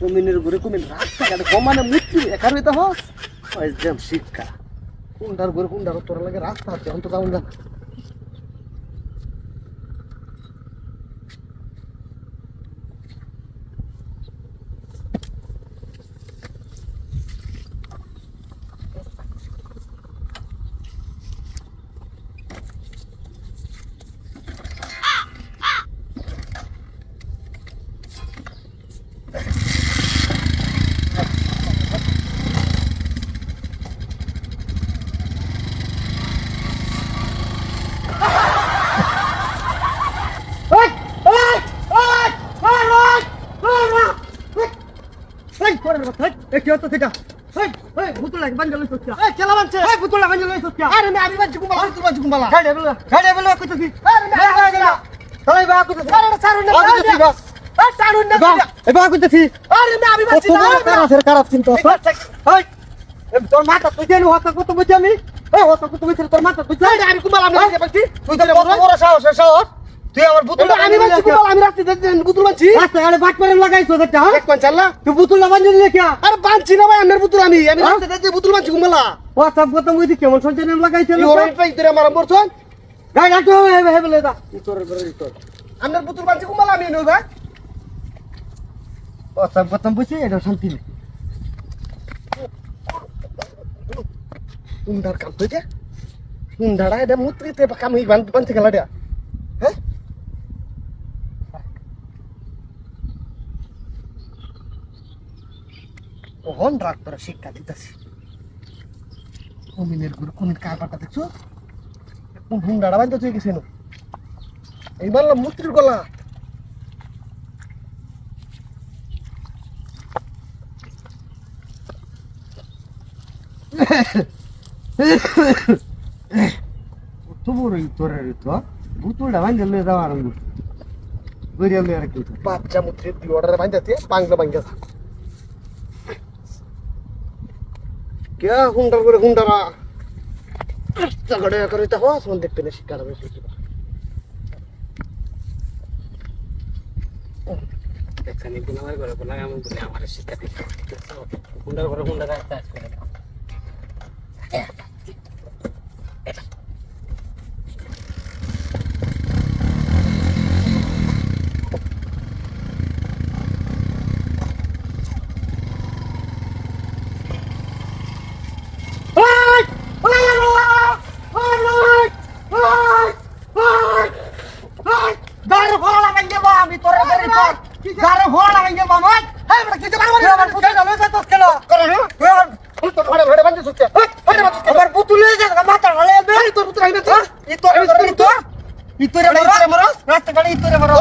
কমিনের ঘুরে কমিন, রাস্তাঘাটে কমানে মৃত্যু একার হইতে হস। একদম শিক্ষা। কুন্ডার ঘুরে কুন্ডার তোরা লাগে রাস্তা আছে অন্ত যাও না তোর মাথা তুই জানি হতা কত বুঝি আমি? এই হতা কত বুঝি তোর মাথা তুই আমি কুমাল আমি তুই বড় সাহস সাহস। তুই আমার বুতুল আমি বলছি কুমাল আমি রাতে বুতুল বানছি। রাতে আরে বাট করে লাগাইছো এটা এক পাঁচ চাল্লা তুই বুতুল না বানলি কে আরে বানছি না ভাই আমার বুতুল আমি আমি রাতে রাতে বুতুল বানছি কুমালা হতা কত বুঝি কেমন সঞ্জয় নাম লাগাইছো না ওরে পাই তোরে আমার মরছন গাই গাটো হে হে বলে দা তোর করে তোর। আমার বুতুল বানছি কুমালা আমি নই ভাই। হতা কত বুঝি এটা শান্তি নেই। কাম তো এটা হুন্ডাটা এটা মুত্রিতে কাম হই বান বান থেকে লাড়া হ্যাঁ ওহন রাত তোরা শিক্ষা দিতেছি। কমিনের গুরু কমিন কারবারটা দেখছ? কোন হুন্ডাটা বানতে তুই গেছিল এই বললাম মুত্রির গলা। বাচ্চা মুত্রে দি অর্ডার বান্ধাতে পাংলা কে হুন্ডার করে হুন্ডারা জাগড়ে করে তো হস মন দেখতে না শিকার বেশি দেখছেন একদিন আমার ঘরে বললাম এমন বলে আমার শিক্ষা দিতে হুন্ডার ঘরে হুন্ডা কাজ করে দাও গাড়ি ঘোড়া লাগাই দেবো আমি তোর গাড়ি তোর গাড়ি ঘোড়া লাগাই দেবো আমার হ্যাঁ বেটা কিছু মারবো আমার পুতুল গেল তো খেলো করে না তুই আমার পুতুল ঘরে ঘরে বান্ধে আমার পুতুল নিয়ে যা মাথা ঢালে দে তোর পুতুল আইবে তোর ই তোর তোর তোর ই তোরে মারো রাস্তা গাড়ি ই তোরে মারো